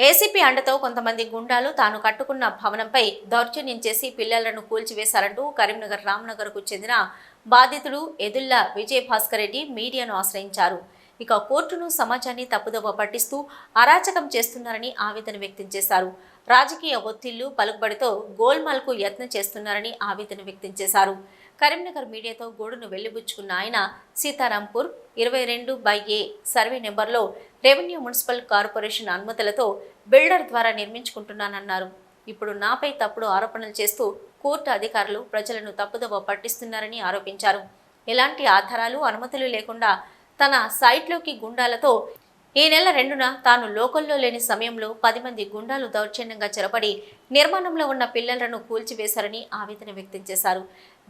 ACP అండతో కొంతమంది గుండాలు తాను కట్టుకున్న భవనంపై దౌర్జన్యం చేసి పిల్లలను కూల్చివేశారంటూ కరీంనగర్ రామ్నగర్కు చెందిన బాధితుడు ఎదుల్లా విజయభాస్కర్ రెడ్డి మీడియాను ఆశ్రయించారు. ఇక కోర్టును సమాజాన్ని తప్పుదోవ పట్టిస్తూ అరాచకం చేస్తున్నారని ఆవేదన వ్యక్తం చేశారు. రాజకీయ ఒత్తిళ్ళు పలుకుబడితో గోల్మాల్కు యత్నం చేస్తున్నారని ఆవేదన వ్యక్తం చేశారు. కరీంనగర్ మీడియాతో గోడును వెళ్ళిబుచ్చుకున్న ఆయన సీతారాంపూర్ ఇరవై రెండు బై ఏ సర్వే నెంబర్లో రెవెన్యూ మున్సిపల్ కార్పొరేషన్ అనుమతులతో బిల్డర్ ద్వారా నిర్మించుకుంటున్నానన్నారు. ఇప్పుడు నాపై తప్పుడు ఆరోపణలు చేస్తూ కోర్టు అధికారులు ప్రజలను తప్పుదోవ పట్టిస్తున్నారని ఆరోపించారు. ఎలాంటి ఆధారాలు అనుమతులు లేకుండా తన సైట్లోకి గుండాలతో ఈ నెల రెండున తాను లోకల్లో లేని సమయంలో పది మంది గుండాలు దౌర్జన్యంగా చెరపడి నిర్మాణంలో ఉన్న పిల్లలను కూల్చివేశారని ఆవేదన వ్యక్తం చేశారు.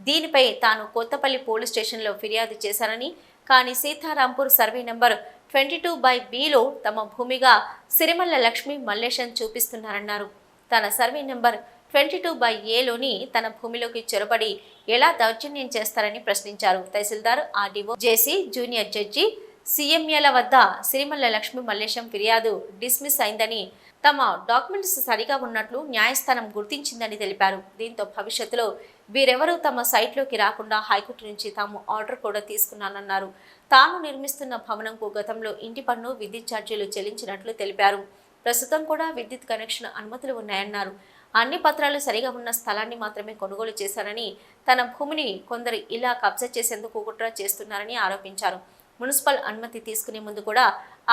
దీనిపై తాను కొత్తపల్లి పోలీస్ స్టేషన్లో ఫిర్యాదు చేశారని కానీ Sitarampur survey number twenty two by below తమ భూమిగా సిరిమల్ల లక్ష్మి మల్లేశం చూపిస్తున్నారన్నారు. తన survey number twenty two by ఏలోని తన భూమిలోకి చొరబడి ఎలా దౌర్జన్యం చేస్తారని ప్రశ్నించారు. Tahsildar RDO JC junior judge సీఎంఏల వద్ద సిరిమల్ల లక్ష్మి మల్లేశం ఫిర్యాదు డిస్మిస్ అయిందని తమ డాక్యుమెంట్స్ సరిగా ఉన్నట్లు న్యాయస్థానం గుర్తించిందని తెలిపారు. దీంతో భవిష్యత్తులో వీరెవరూ తమ సైట్లోకి రాకుండా హైకోర్టు నుంచి తాము ఆర్డర్ కూడా తీసుకున్నానన్నారు. తాను నిర్మిస్తున్న భవనంకు గతంలో ఇంటి పన్ను విద్యుత్ ఛార్జీలు చెల్లించినట్లు తెలిపారు. ప్రస్తుతం కూడా విద్యుత్ కనెక్షన్ అనుమతులు ఉన్నాయన్నారు. అన్ని పత్రాలు సరిగా ఉన్న స్థలాన్ని మాత్రమే కొనుగోలు చేశారని తన భూమిని కొందరు ఇలా కబ్జా చేసేందుకు కుట్ర చేస్తున్నారని ఆరోపించారు. మున్సిపల్ అనుమతి తీసుకునే ముందు కూడా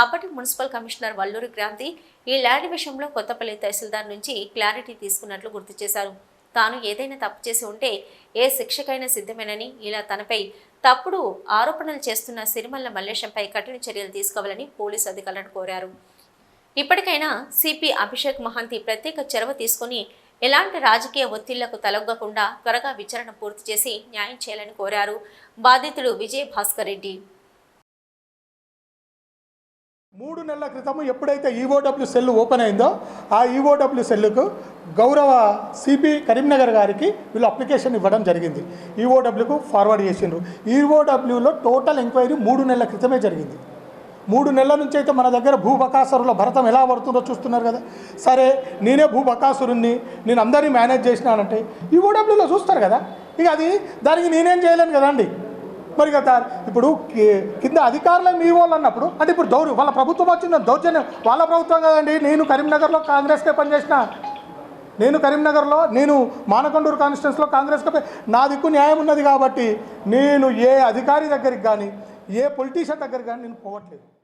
అప్పటి మున్సిపల్ కమిషనర్ వల్లూరి క్రాంతి ఈ ల్యాండ్ విషయంలో కొత్తపల్లి తహసీల్దార్ నుంచి క్లారిటీ తీసుకున్నట్లు గుర్తు చేశారు. తాను ఏదైనా తప్పు చేసి ఉంటే ఏ శిక్షకైనా సిద్ధమేనని ఇలా తనపై తప్పుడు ఆరోపణలు చేస్తున్న సిరిమల్ల మల్లేశంపై కఠిన చర్యలు తీసుకోవాలని పోలీసు అధికారులను కోరారు. ఇప్పటికైనా సిపి అభిషేక్ మహంతి ప్రత్యేక చొరవ తీసుకుని ఎలాంటి రాజకీయ ఒత్తిళ్ళకు తలొగ్గకుండా త్వరగా విచారణ పూర్తి చేసి న్యాయం చేయాలని కోరారు. బాధితుడు విజయ్ భాస్కర్ రెడ్డి. మూడు నెలల క్రితం ఎప్పుడైతే ఈఓడబ్ల్యూ సెల్ ఓపెన్ అయిందో ఆ ఈఓడబ్ల్యూ సెల్కు గౌరవ సిపి కరీంనగర్ గారికి వీళ్ళు అప్లికేషన్ ఇవ్వడం జరిగింది. ఈఓడబ్ల్యూకు ఫార్వర్డ్ చేసిండ్రు. ఈఓడబ్ల్యూలో టోటల్ ఎంక్వైరీ మూడు నెలల క్రితమే జరిగింది. మూడు నెలల నుంచి అయితే మన దగ్గర భూబకాసురుల భరతం ఎలా పడుతుందో చూస్తున్నారు కదా. సరే నేనే భూబకాసురుణ్ణి నేను అందరినీ మేనేజ్ చేసినానంటే ఈఓడబ్ల్యూలో చూస్తారు కదా. ఇక అది దానికి నేనేం చేయలేను కదండి. మరి కదా ఇప్పుడు కింద అధికారులే మీ వాళ్ళు అన్నప్పుడు అంటే ఇప్పుడు దౌర్యం వాళ్ళ ప్రభుత్వం వచ్చింది దౌర్జన్యం వాళ్ళ ప్రభుత్వం కదండి నేను కరీంనగర్లో కాంగ్రెస్కే పనిచేసిన. నేను కరీంనగర్లో నేను మానకొండూరు కాన్స్టిట్యున్స్లో కాంగ్రెస్కే నా దిక్కు న్యాయం ఉన్నది కాబట్టి నేను ఏ అధికారి దగ్గరికి కానీ ఏ పొలిటీషియన్ దగ్గరికి కానీ నేను పోవట్లేదు.